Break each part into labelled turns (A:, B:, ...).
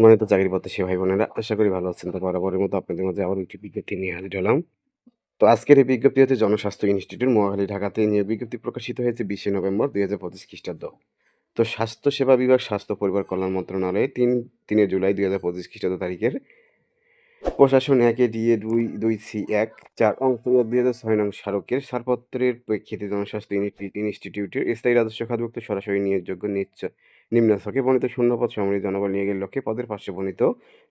A: সম্মানিত চাকরি প্রত্যাশী ভাই বোনেরা আশা করি ভালো আছেন। তো বরাবরের মতো আপনাদের মাঝে আবার একটি বিজ্ঞপ্তি নিয়ে হাজির হলাম। তো আজকের এই বিজ্ঞপ্তি হচ্ছে জনস্বাস্থ্য ইনস্টিটিউট মহাখালী ঢাকাতে নিয়ে বিজ্ঞপ্তি প্রকাশিত হয়েছে বিশে নভেম্বর দুই হাজার পঁচিশ খ্রিস্টাব্দ। তো স্বাস্থ্য সেবা বিভাগ, স্বাস্থ্য পরিবার কল্যাণ মন্ত্রণালয়ে তিন, তিনে জুলাই দুই হাজার পঁচিশ খ্রিস্টাব্দ তারিখের প্রশাসন একে, ডিএ দুই দুই সি এক, চার অংশ দুই হাজার ছয় নং স্মারকের ছাড়পত্রের প্রেক্ষিতে জনস্বাস্থ্য ইনস্টিটিউটের স্থায়ী রাজস্ব খাতভুক্ত সরাসরি নিয়োগযোগ্য নিচ্চ নিম্ন ছকে বর্ণিত শূন্যপদ সমৃদ্ধ জনবল নিয়োগের লক্ষ্যে পদের পার্শ্বে বর্ণিত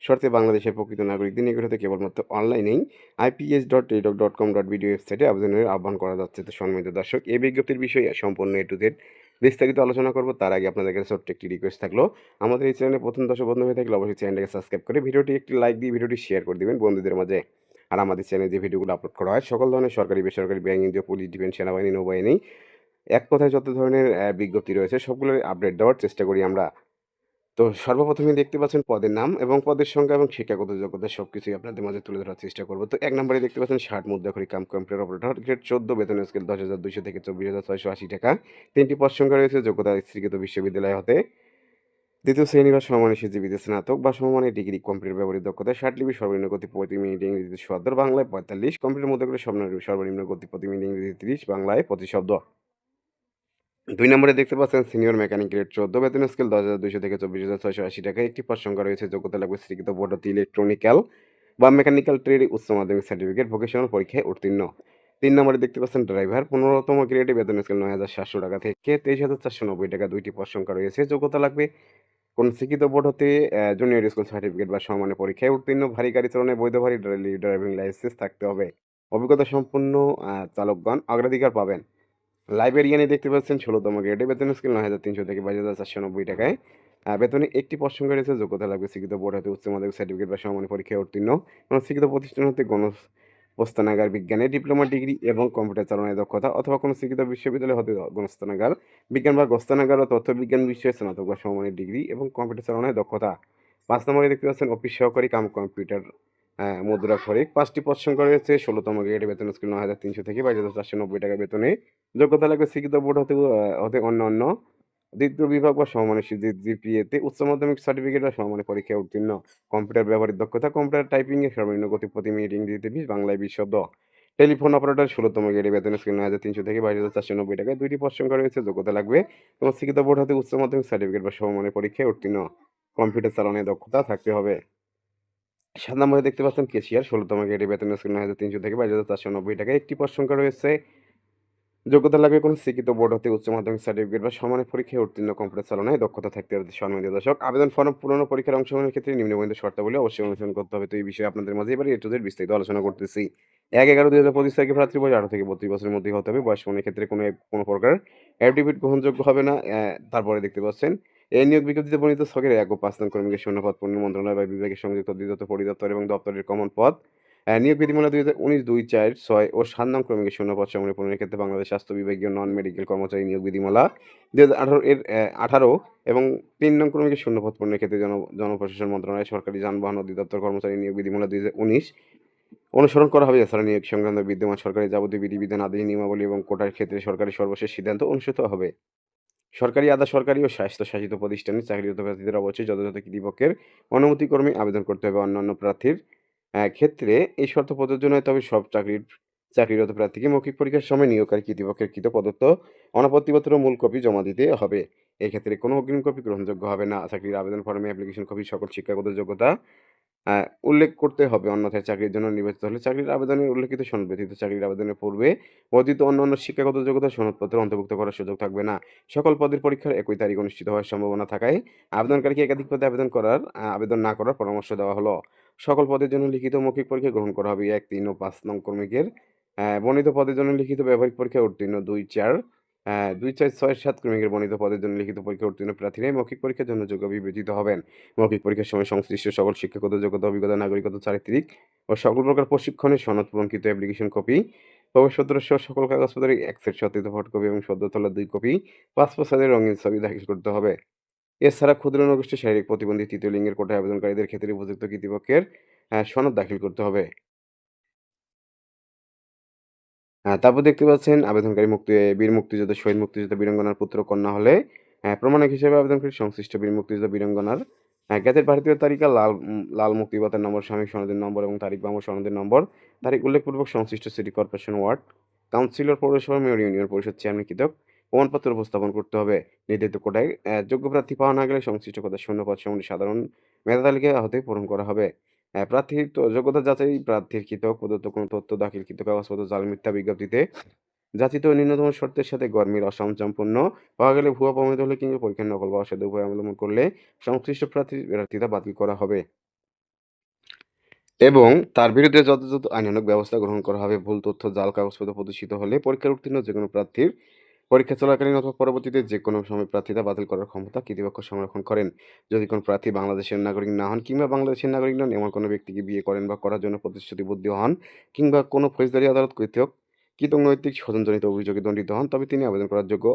A: শর্তে বাংলাদেশের প্রকৃত নাগরিকদের নিকট হতে কেবলমাত্র অনলাইনেই IPS dot Teletalk dot com dot BD ওয়েবসাইটে আবেদনের আহ্বান করা যাচ্ছে। তো সম্মানিত দর্শক, এই বিজ্ঞপ্তির বিষয়ে সম্পূর্ণ এ টু জেড বিস্তারিত আলোচনা করব। তার আগে আপনাদের কাছে ছোট্ট একটি রিকোয়েস্ট থাকল। আমাদের এই চ্যানেলে প্রথম দর্শক বন্ধু হয়ে থাকলে অবশ্যই চ্যানেলটাকে সাবস্ক্রাইব করে ভিডিওটি একটি লাইক দিয়ে ভিডিওটি শেয়ার করে দিবেন বন্ধুদের মাঝে। আর আমাদের চ্যানেলে যে ভিডিওগুলো আপলোড করা হয়, সকল ধরনের সরকারি, বেসরকারি, ব্যাংক, এনজিও, পুলিশ, ডিফেন্স, সেনাবাহিনী, নৌবাহিনী এক কথায় যত ধরনের বিজ্ঞপ্তি রয়েছে, সবগুলোর আপডেট দেওয়ার চেষ্টা করি আমরা। তো সর্বপ্রথমে দেখতে পাচ্ছেন পদের নাম এবং পদের সংখ্যা এবং শিক্ষাগত যোগ্যতা সব কিছুই আপনাদের মাঝে তুলে ধরার চেষ্টা করব। তো এক নম্বরে দেখতে পাচ্ছেন ষাট মুদ্রাখরি কাম কম্পিউটার অপারেটর গ্রেড চোদ্দ বেতন স্কেল দশ হাজার দুইশো থেকে চব্বিশ হাজার ছয়শো আশি টাকা। তিনটি পদ সংখ্যা রয়েছে, যোগ্যতা স্বীকৃত বিশ্ববিদ্যালয় হতে। দ্বিতীয় শ্রেণি বা সমমানের সিজিবিতে স্নাতক বা সমমানের ডিগ্রি কম্পিউটার ব্যবহৃত দক্ষতা ষাট লিপি সর্বনিম্ন গতি প্রতি মিনিট ইংরেজিতে সত্তর, বাংলায় পঁয়তাল্লিশ কম্পিউটার মধ্যে করে সর্বনিম্ন গতি প্রতি মিনিট ইংরেজি তিরিশ, বাংলায় পঁচিশ শব্দ। দুই নম্বরে দেখতে পাচ্ছেন সিনিয়র মেকানিক গ্রেড চোদ্দ, বেতন স্কেল দশ হাজার দুশো থেকে চব্বিশ হাজার ছয়শো আশি টাকা একটি পদ সংখ্যা রয়েছে, যোগ্যতা লাগবে স্বীকৃত বোর্ড হতে ইলেকট্রনিক্যাল বা মেকানিক্যাল ট্রেড, উচ্চ মাধ্যমিক সার্টিফিকেট, ভোকেশনাল পরীক্ষায় উত্তীর্ণ। তিন নম্বরে দেখতে পাচ্ছেন ড্রাইভার, পনেরোতম গ্রেডে বেতন স্কেল নয় হাজার সাতশো টাকা থেকে তেইশ হাজার চারশো নব্বই টাকা দুইটি পদ সংখ্যা রয়েছে, যোগ্যতা লাগবে কোন শিক্ষিত বোর্ড হতে জুনিয়র স্কুল সার্টিফিকেট বা সমানের পরীক্ষায় উত্তীর্ণ। ভারী গাড়ি চালনায় বৈধ ভারী ড্রাইভিং লাইসেন্স থাকতে হবে। অভিজ্ঞতা সম্পন্ন চালকগণ অগ্রাধিকার পাবেন। লাইব্রেরিয়ানে দেখতে পাচ্ছেন ষোলোতম গ্রেডে বেতন স্কেল নয় হাজার তিনশো থেকে বাইশ হাজার চারশো নব্বই টাকায়। বেতনে একটি সংখ্যা রয়েছে যোগ্যতা লাগবে। শিক্ষিত বোর্ড হতে উচ্চ মাধ্যমিক সার্টিফিকেট বা সমানের পরীক্ষায় উত্তীর্ণ। কোনো শিক্ষিত প্রতিষ্ঠান হতে গণ পোস্তানাগার বিজ্ঞানে ডিপ্লোমা ডিগ্রি এবং কম্পিউটার চালনায় দক্ষতা অথবা কোনো শিক্ষিত বিশ্ববিদ্যালয় হতে গণস্থানাগার বিজ্ঞান বা গস্তানাগার ও তথ্য বিজ্ঞান বিষয়ে স্নাতক বা সমমানের ডিগ্রি এবং কম্পিউটার চালনায় দক্ষতা। পাঁচ নম্বরে দেখতে পাচ্ছেন অফিস সহকারী কাম কম্পিউটার আহ, মুদ্রা খরিক পাঁচটি পদ সংখ্যা রয়েছে ষোলোতম গ্রেডে বেতন স্কেল নয় হাজার তিনশো থেকে বাইশ হাজার চারশো নব্বই টাকা বেতনে। যোগ্যতা লাগবে শিক্ষিত বোর্ড হতে হতে অন্য অন্য দ্বিতীয় বিভাগ বা সমমানের জিপিএতে উচ্চ মাধ্যমিক সার্টিফিকেট বা সমমানের পরীক্ষায় উত্তীর্ণ। কম্পিউটার ব্যবহারিক দক্ষতা কম্পিউটার টাইপিং এর সর্বনিম্ন গতি প্রতি মিনিট ইংরেজিতে বিশ বাংলায় বিশ শব্দ। টেলিফোন অপারেটর ষোলোতম গ্রেডে বেতন স্কেল নয় হাজার তিনশো থেকে বাইশ হাজার চারশো নব্বই টাকায় দুইটি পদ সংখ্যা রয়েছে যোগ্যতা লাগবে। এবং শিক্ষিত বোর্ড হতে উচ্চ মাধ্যমিক সার্টিফিকেট বা সমমানের পরীক্ষায় উত্তীর্ণ। কম্পিউটার চালানোর দক্ষতা থাকতে হবে। সাত নম্বরে দেখতে পাচ্ছেন কেশিয়ার, ষোলোতম গ্রেডে বেতন স্কেল নয় হাজার তিনশো থেকে বাইশ হাজার চারশো নব্বই টাকায় একটি পদ সংখ্যা রয়েছে। যোগ্যতা লাগবে কোনো শিক্ষিত বোর্ড হতে উচ্চ মাধ্যমিক সার্টিফিকেট বা সমানের পরীক্ষায় উত্তীর্ণ কম্পিউটার চালনায় দক্ষতা থাকতে হবে সম্মানিত দর্শক। আবেদন ফর্ম পূরণ ও পরীক্ষার অংশগ্রহণের ক্ষেত্রে নিম্নবন্ধ শর্তাবলী অবশ্যই অনুসরণ করতে হবে। তো এই বিষয়ে আপনাদের মাঝে এবারে এটুদের বিস্তারিত আলোচনা করতেছি। এক এগারো দুই হাজার পঁচিশ তারিখে প্রার্থী বয়স আঠারো থেকে বত্রিশ বছরের মধ্যে হতে হবে। বয়স ক্ষেত্রে কোনো কোনো প্রকার অ্যাফিডেভিট গ্রহণযোগ্য হবে না। তারপরে দেখতে পাচ্ছেন এই নিয়োগ বিজ্ঞপ্তিতে বর্ণিত ছকের এক ও পাঁচ নং কর্মীকে শূন্যপদ পূর্ণ মন্ত্রণালয় বা বিভাগের সংযুক্ত অধিদপ্তর, পরিদপ্তর এবং দপ্তরের কমন পদ। নিয়োগ বিধিমালা দুই হাজার উনিশ, দুই চার, ছয় ও সাত নং ক্রমিকের শূন্যপদ সময় পূরণের ক্ষেত্রে বাংলাদেশ স্বাস্থ্য বিভাগীয় নন মেডিকেল কর্মচারী নিয়োগ বিধিমালা দুই হাজার আঠারো এর আঠারো এবং তিন নং ক্রমিকের শূন্যপদ পূরণের ক্ষেত্রে জন, জনপ্রশাসন মন্ত্রণালয়, সরকারি যানবাহন অধিদপ্তর কর্মচারী নিয়োগ বিধিমালা দুই হাজার উনিশ। অনুসরণ করা হবে এছাড়া নিয়োগ সংক্রান্ত বিদ্যমান সরকারি যাবতীয় বিধিবিধান আদি নিয়মাবলী এবং কোটার ক্ষেত্রে সরকারি সর্বশেষ সিদ্ধান্ত অনুষ্ঠিত হবে। সরকারি আধা সরকারি ও স্বায়ত্তশাসিত প্রতিষ্ঠানে চাকরিরত প্রার্থীদের অবশ্যই যথাযথ কর্তৃপক্ষের অনুমতিক্রমে আবেদন করতে হবে অন্যান্য প্রার্থীর ক্ষেত্রে এই শর্ত প্রযোজ্য নয়, তবে সব চাকরির, চাকরিরত প্রার্থীকে মৌখিক পরীক্ষার সময় নিয়োগকারী কর্তৃপক্ষের কৃত প্রদত্ত অনাপত্তিপত্র মূল কপি জমা দিতে হবে। এক্ষেত্রে কোনো অগ্রিম কপি গ্রহণযোগ্য হবে না। চাকরির আবেদন ফর্মে অ্যাপ্লিকেশন কপি সকল শিক্ষাগত যোগ্যতা উল্লেখ করতে হবে অন্যথায় চাকরির জন্য নির্বাচিত হলে চাকরির আবেদনের উল্লেখিত সনদ ব্যতীত চাকরির আবেদনের পূর্বে বর্ধিত অন্যান্য শিক্ষাগত যোগ্যতা সনদপত্র অন্তর্ভুক্ত করার সুযোগ থাকবে না। সকল পদের পরীক্ষার একই তারিখ অনুষ্ঠিত হওয়ার সম্ভাবনা থাকায় আবেদনকারীকে একাধিক পদে আবেদন করার আবেদন না করার পরামর্শ দেওয়া হলো। সকল পদের জন্য লিখিত মৌখিক পরীক্ষা গ্রহণ করা হবে। এক, তিন ও পাঁচ নং কর্মীকের বর্ণিত পদের জন্য লিখিত ব্যবহারিক পরীক্ষা উত্তীর্ণ। দুই, চার দুই চার ছয় সাত কর্মীকের বর্ণিত পদের জন্য লিখিত পরীক্ষা উত্তীর্ণ প্রার্থীরাই মৌখিক পরীক্ষার জন্য যোগ্য বিবেচিত হবেন। মৌখিক পরীক্ষার সময় সংশ্লিষ্ট সকল শিক্ষাগত যোগ্যতা, অভিজ্ঞতা, নাগরিকতা, চারিত্রিক ও সকল প্রকার প্রশিক্ষণের সনদ পূরণকৃত অ্যাপ্লিকেশন কপি প্রবেশপত্র সহ সকল কাগজপত্রের এক সেট সত্যায়িত ফটোকপি এবং সদ্য তোলা দুই কপি পাসপোর্ট সাইজের রঙিন ছবি দাখিল করতে হবে। এছাড়া ক্ষুদ্র নগোষ্ঠী শারীরিক প্রতিবন্ধী তৃতীয় লিঙ্গের কোটায় আবেদনকারীদের ক্ষেত্রে উপযুক্ত কর্তৃপক্ষের সনদ দাখিল করতে হবে। তারপর দেখতে পাচ্ছেন আবেদনকারী মুক্তি বীর মুক্তিযোদ্ধা শহীদ মুক্তিযোদ্ধা বীরঙ্গনার পুত্র কন্যা হলে প্রমাণক হিসেবে আবেদনকারী সংশ্লিষ্ট বীর মুক্তিযোদ্ধা বীরঙ্গনার গেজেট ভারতীয় তালিকা লাল লাল মুক্তিবাতার নম্বর, স্বামী সনদের নম্বর এবং তারিখ বাংলা সনদের নম্বর, তারিখ উল্লেখপূর্বক সংশ্লিষ্ট সিটি কর্পোরেশন ওয়ার্ড, কাউন্সিলর, পৌরসভা, মেয়র, ইউনিয়ন পরিষদ চেয়ারম্যান কৃতক প্রমাণপত্র উপস্থাপন করতে হবে। নির্ধারিত কোটায় যোগ্য প্রার্থী পাওয়া না গেলে সংশ্লিষ্ট কোটায় শূন্য পদ সাধারণ মেধা তালিকা হতে পূরণ করা হবে। অ্যা প্রার্থীর যোগ্যতা যাচাই প্রার্থীর কৃতক প্রদত্ত কোনো তথ্য দাখিলকৃত কাগজপত্র জাল মিথ্যা বিজ্ঞপ্তিতে যাচিত ন্যূনতম শর্তের সাথে গরমিল অসংসম্পন্ন পাওয়া গেলে ভুয়া প্রমাণিত হলে কিংবা পরীক্ষার নকল বা অসাধু উপায় অবলম্বন করলে সংশ্লিষ্ট প্রার্থীর প্রার্থিতা বাতিল করা হবে। এবং তার বিরুদ্ধে যথাযথ আইনানুগ ব্যবস্থা গ্রহণ করা হবে। ভুল তথ্য, জাল কাগজপত্র প্রদর্শিত হলে পরীক্ষার উত্তীর্ণ যেকোনো প্রার্থীর পরীক্ষা চলাকালীন অথবা পরবর্তীতে যে কোনো সময় প্রার্থিতা বাতিল করার ক্ষমতা কর্তৃপক্ষ সংরক্ষণ করেন। যদি কোনো প্রার্থী বাংলাদেশের নাগরিক না হন কিংবা বাংলাদেশের নাগরিক নন এমন কোনো ব্যক্তিকে বিয়ে করেন বা করার জন্য প্রতিশ্রুতিবদ্ধ হন কিংবা কোনো ফৌজদারি আদালত কর্তৃক কৃত নৈতিক স্বজনজনিত অভিযোগে দণ্ডিত হন তবে তিনি আবেদন করার যোগ্য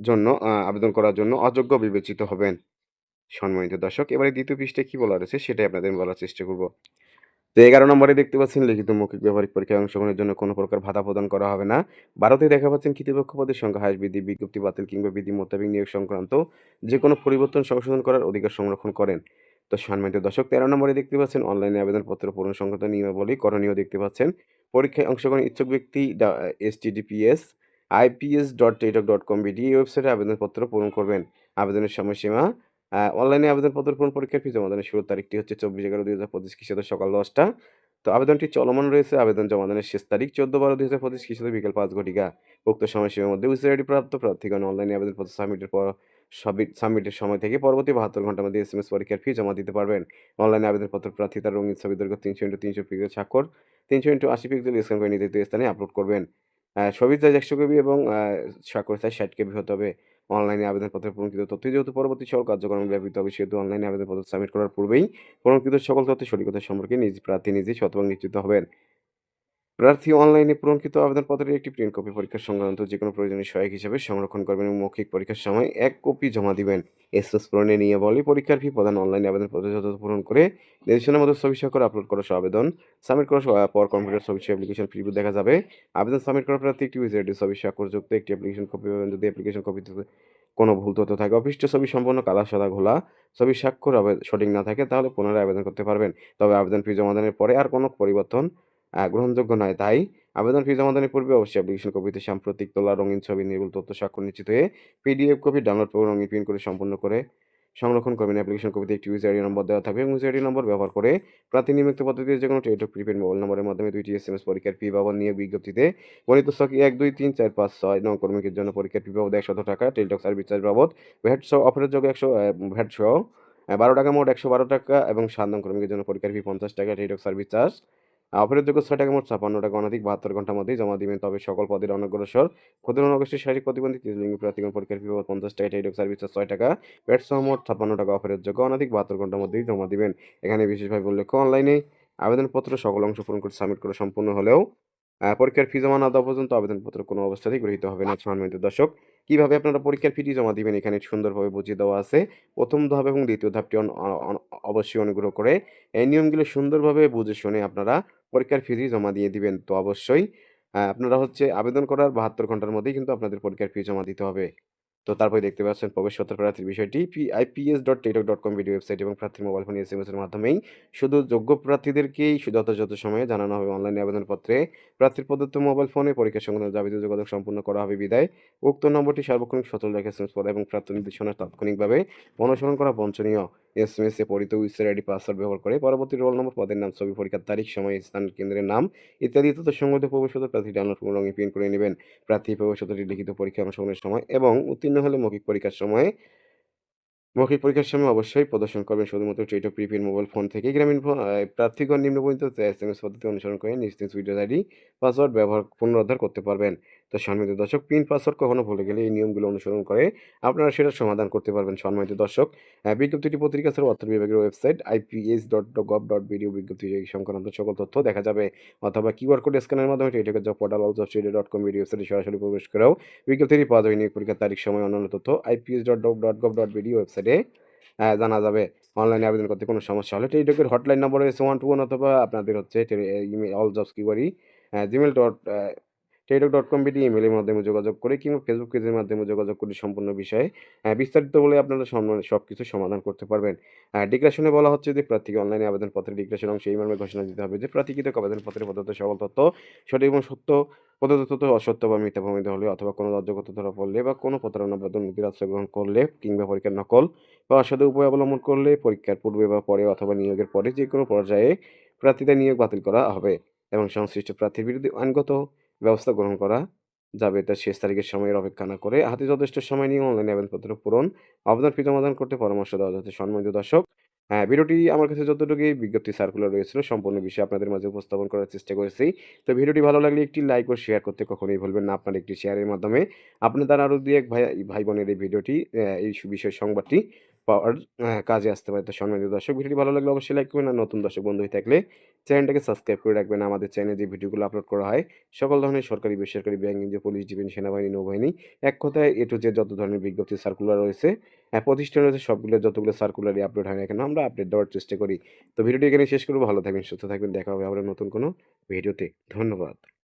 A: জন্য আবেদন করার জন্য অযোগ্য বিবেচিত হবেন। সম্মানিত দর্শক, এবারে দ্বিতীয় পৃষ্ঠে কী বলা রয়েছে সেটাই আপনাদের বলার চেষ্টা করব। তো ১১ নম্বরে দেখতে পাচ্ছেন লিখিত মৌখিক ব্যবহারিক পরীক্ষায় অংশগ্রহণের জন্য কোনো প্রকার ভাতা প্রদান করা হবে না। ভারতে দেখা পাচ্ছেন কৃতপক্ষ পদের সংখ্যা হ্রাস বৃদ্ধি, বিজ্ঞপ্তি বাতিল কিংবা বিধি মোতাবেক নিয়োগ সংক্রান্ত যে কোনো পরিবর্তন সংশোধন করার অধিকার সংরক্ষণ করেন। তো সম্মানিত দর্শক ১৩ নম্বরে দেখতে পাচ্ছেন অনলাইনে আবেদনপত্র পূরণ সংক্রান্ত নিয়মাবলী করণীয় দেখতে পাচ্ছেন। পরীক্ষায় অংশগ্রহণ ইচ্ছুক ব্যক্তি ডা ডট কম বিডি এই ওয়েবসাইটে আবেদনপত্র পূরণ করবেন। আবেদনের সময়সীমা অনলাইনে আবেদনপত্র পূরণ পরীক্ষার ফি জমাদানের শুরুর তারিখটি হচ্ছে ২৪/১১/২০২৫ খ্রিস্টাব্দ সকাল ১০টা। তো আবেদনটি চলমান রয়েছে। আবেদন জমাদানের শেষ তারিখ ১৪/১২/২০২৫ খ্রিস্টাব্দ বিকেল পাঁচ ঘটিকা। উক্ত সময়সীমার মধ্যে উইসি আইডি প্রাপ্ত প্রার্থীগণ অনলাইনে আবেদনপত্র সাবমিটের পর সাবমিট, সাবমিটের সময় থেকে পরবর্তী ৭২ ঘণ্টার মধ্যে এসএমএস পরীক্ষার ফি জমা দিতে পারবেন। অনলাইনে আবেদনপত্র প্রার্থী তার রঙিন ছবি, দৈর্ঘ্য ৩০০x৩০০ পিক্সেল স্বাক্ষর ৩০০x৮০ পিক্সেল স্ক্যান করে নির্ধারিত স্থানে আপলোড করবেন। ছবির সাইজ ১০০ কেবি এবং স্বাক্ষর স্বাক্ষরের ষাট ৬০ কেবি হতে হবে। অনলাইনে আবেদনপত্রে পূরণকৃত তথ্য যেহেতু পরবর্তী সকল কার্যক্রমে ব্যবহৃত হবে, সেহেতু অনলাইনে আবেদনপত্র সাবমিট করার পূর্বেই পূরণকৃত সকল তথ্য সঠিকতা সম্পর্কে নিজ প্রার্থী নিজেই শতভাগ নিশ্চিত হবেন। প্রার্থী অনলাইনে পূরণকৃত আবেদনপত্রের একটি প্রিন্ট কপি পরীক্ষা সংক্রান্ত যে কোনো প্রয়োজনীয় সহায়ক হিসেবে সংরক্ষণ করবেন এবং মৌখিক পরীক্ষার সময় এক কপি জমা দিবেন। এসএমএস পূরণের বলে পরীক্ষার ফি প্রদান অনলাইনে আবেদনপত্র যথাযথ পূরণ করে নির্দেশনা মতো ছবি স্বাক্ষর আপলোড করা সহ আবেদন সাবমিট করার পর কম্পিউটার ছবি অ্যাপ্লিকেশন প্রিভিউ দেখা যাবে। আবেদন সাবমিট করার প্রার্থী একটি উইজি আইডি ছবি স্বাক্ষরযুক্ত একটি অ্যাপ্লিকেশন কপি পাবেন। যদি অ্যাপ্লিকেশন কপিতে কোনো ভুল তথ্য থাকে, অফিসিয়াল ছবি সম্পূর্ণ কালার সাদা, ঘোলা ছবির স্বাক্ষর সঠিক না থাকে, তাহলে পুনরায় আবেদন করতে পারবেন। তবে আবেদন ফি জমাদানের পরে আর কোনো পরিবর্তন গ্রহণযোগ্য নয়। তাই আবেদন ফি জমাদানের পূর্বে অবশ্যই অ্যাপ্লিকেশন কপিতে সাম্প্রতিক তোলা রঙিন ছবি নির্ভুল তথ্য স্বাক্ষর নিশ্চিত হয়ে পিডিএফ কপি ডাউনলোড করে রঙিন প্রিন্ট করে সম্পূর্ণ করে সংরক্ষণ করবেন। অ্যাপ্লিকেশন কপিতে একটি ইউজার নম্বর দেওয়া থাকবে এবং ইউজার নম্বর ব্যবহার করে প্রার্থী নিম্নোক্ত পদ্ধতিতে যে কোনো টেলিটক প্রিপেইড মোবাইল নম্বরের মাধ্যমে ২টি এসএমএস পরীক্ষার ফি বাবদ নিয়োগ বিজ্ঞপ্তিতে বর্ণিত ছকে ১, ২, ৩, ৪, ৫, ৬ নং কর্মীকের জন্য পরীক্ষার ফি বাবদ ৳১০০ টাকা, টেলিটক সার্ভিস চার্জ বাবদ ভ্যাট সহ অফারের যোগে ১০০ অ্যা ভ্যাট সহ ৳১২ টাকা মোট ৳১১২ টাকা এবং ৭ নং কর্মীকের জন্য পরীক্ষার ফি ৳৫০ টাকা, টেলিটক সার্ভিস চার্জ আ অফারের যোগ্য ৳৬ টাকা মোট ৳৫৬ টাকা অনধিক ৭২ ঘণ্টার মধ্যেই জমা দিবেন। তবে সকল পদের অনগ্রসর ক্ষুদ্র নগোষ্ঠীর শারীরিক প্রতিবন্ধী তৃতীয় প্রার্থীগণ পরীক্ষার ফি ৳৫০ টাকা, টেলিটক সার্ভিস চার্জ ৳৬ টাকা, সহ মোট ৳৫৬ টাকা অফারের যোগ্য অনধিক ৭২ ঘণ্টার মধ্যেই জমা দিবেন। এখানে বিশেষভাবে উল্লেখ্য অনলাইনে আবেদনপত্র সকল অংশ পূরণ করে সাবমিট করা সম্পূর্ণ হলেও পরীক্ষার ফি জমা না দেওয়া পর্যন্ত আবেদনপত্র কোনো অবস্থাতেই গৃহীত হবে না। সম্মানিত দর্শক, কীভাবে আপনারা পরীক্ষার ফিটি জমা দিবেন এখানে সুন্দরভাবে বুঝিয়ে দেওয়া আছে। প্রথম ধাপ এবং দ্বিতীয় ধাপটি অবশ্যই অনুগ্রহ করে এই নিয়মগুলো সুন্দরভাবে বুঝে শুনে আপনারা পরীক্ষার ফি জমা দিয়ে দিবেন। তো অবশ্যই আপনারা হচ্ছে আবেদন করার ৭২ ঘণ্টার মধ্যেই কিন্তু আপনাদের পরীক্ষার ফি জমা দিতে হবে। তো তারপরে দেখতে পাচ্ছেন প্রবেশপত্র প্রার্থীর বিষয়টি পি কম ভিডিও ওয়েবসাইট এবং প্রার্থীর মোবাইল ফোনে এসএমএস এর মাধ্যমেই শুধু যোগ্য প্রার্থীদেরকেই যথাযথ সময়ে জানানো হবে। অনলাইনে আবেদনপত্রে প্রার্থীর প্রদত্ত মোবাইল ফোনে পরীক্ষা সংক্রান্ত যাবতীয় যোগাযোগ সম্পূর্ণ করা হবে বিদায় উক্ত নম্বরটি সার্বক্ষণিক সচল রেখে এসএমএস পড়া এবং প্রাপ্ত নির্দেশনা তাৎক্ষণিকভাবে অনুসরণ করা বাঞ্ছনীয়। এসএমএস এ পড়িত ইউজার আইডি পাসওয়ার্ড ব্যবহার করে পরবর্তী রোল নম্বর, পদের নাম, ছবি, পরীক্ষার তারিখ, সময়, স্থান, কেন্দ্রের নাম ইত্যাদি তথ্য সংবলিত প্রবেশপত্র প্রার্থী ডাউনলোড রঙিন প্রিন্ট করে নেবেন প্রার্থী প্রবেশপত্রটি লিখিত পরীক্ষা অংশগ্রহণের সময় এবং উত্তীর্ণ হলে মৌখিক পরীক্ষার সময়ে মৌখিক পরীক্ষার সময় অবশ্যই প্রদর্শন করবেন শুধুমাত্র টেলিটক প্রিপেইড মোবাইল ফোন থেকে। গ্রামীণ প্রার্থীগণ নিম্নবর্ণিত এসএমএস পদ্ধতি অনুসরণ করে নিজ নিজ আইডি পাসওয়ার্ড ব্যবহার পুনরুদ্ধার করতে পারবেন। তো সম্মানিত দর্শক, পিন পাসওয়ার্ড কখনো ভুলে গেলে এই নিয়মগুলো অনুসরণ করে আপনারা সেটার সমাধান করতে পারবেন। সম্মানিত দর্শক, বিজ্ঞপ্তিটি পত্রিকা ছাড়াও অর্থ বিভাগের ওয়েবসাইট ips.gov.bd বিজ্ঞপ্তি সংক্রান্ত সকল তথ্য দেখা যাবে অথবা কিউআর কোড স্ক্যানের মাধ্যমে টেলিটকের জব পোর্টাল অলজবস্টুডিও.com ভিডিও ওয়েবসাইটে সরাসরি প্রবেশ করেও বিজ্ঞপ্তিটি পাওয়া যাবে। নিয়োগ পরীক্ষার তারিখ, সময়, অন্যান্য তথ্য ips.gov.bd ওয়েবসাইটে অ্যা জানা যাবে। অনলাইনে আবেদন করতে কোনো সমস্যা হলে টেলিটকের হটলাইন নম্বর রয়েছে 121 অথবা আপনাদের হচ্ছে অল জবস কি করি Gmail dot Teletalk dot com BD ইমেইলের মাধ্যমে যোগাযোগ করে কিংবা ফেসবুক পেজের মাধ্যমে যোগাযোগ করে সম্পূর্ণ বিষয়ে বিস্তারিত বলে আপনারা সম্মানে সব কিছু সমাধান করতে পারবেন। ডিক্লারেশনে বলা হচ্ছে যে প্রার্থীকে অনলাইনে আবেদনপত্রের ডিক্লারেশন অংশে এই মর্মে ঘোষণা দিতে হবে যে প্রার্থীকৃত আবেদনপত্রে প্রদত্ত সকল তথ্য সঠিক এবং সত্য, প্রদত্ত তথ্য অসত্য বা মিথ্যা হলে অথবা কোনো অযোগ্যতা ধরা পড়লে বা কোনো প্রতারণা বা দুর্নীতির আশ্রয় গ্রহণ করলে কিংবা পরীক্ষার নকল বা অসাধু উপায় অবলম্বন করলে পরীক্ষার পূর্বে বা পরে অথবা নিয়োগের পরে যে কোনো পর্যায়ে প্রার্থীদের নিয়োগ বাতিল করা হবে এবং সংশ্লিষ্ট প্রার্থীর বিরুদ্ধে আইনগত ব্যবস্থা গ্রহণ করা যাবে। তার শেষ তারিখের সময়ের অপেক্ষা না করে। হাতে যথেষ্ট সময় নিয়ে অনলাইনে আবেদনপত্র পূরণ আবেদন ফি জমাদান করতে পরামর্শ দেওয়া যাচ্ছে সম্মানিত দর্শক। হ্যাঁ ভিডিওটি আমার কাছে যতটুকু বিজ্ঞপ্তি সার্কুলার রয়েছিল, সম্পূর্ণ বিষয় আপনাদের মাঝে উপস্থাপন করার চেষ্টা করেছি। তো ভিডিওটি ভালো লাগলে একটি লাইক ও শেয়ার করতে কখনোই ভুলবেন না। আপনার একটি শেয়ারের মাধ্যমে আপনার দ্বারা আরও দুই এক ভাই ভাই বোনের এই ভিডিওটি এই বিষয় সংবাদটি পাওয়ার কাজে আসতে পারে। তো সম্মানিত দর্শক, ভিডিওটি ভালো লাগলে অবশ্যই লাইক করবেন। আর নতুন দর্শক বন্ধু হয়ে থাকলে চ্যানেলটাকে সাবস্ক্রাইব করে রাখবেন। আমাদের চ্যানেলে যে ভিডিওগুলো আপলোড করা হয়, সকল ধরনের সরকারি, বেসরকারি ব্যাংক এনজিও পুলিশ ডিফেন্স সেনাবাহিনী, নৌবাহিনী, এক কথায় এ টু জেড যত ধরনের বিজ্ঞপ্তি সার্কুলার রয়েছে প্রতিষ্ঠান রয়েছে, সবগুলো, যতগুলো সার্কুলারই আপলোড হয় না কেন, আমরা আপডেট দেওয়ার চেষ্টা করি। তো ভিডিওটি এখানে শেষ করব। ভালো থাকবেন, সুস্থ থাকবেন। দেখা হবে আবার নতুন কোনো ভিডিওতে। ধন্যবাদ।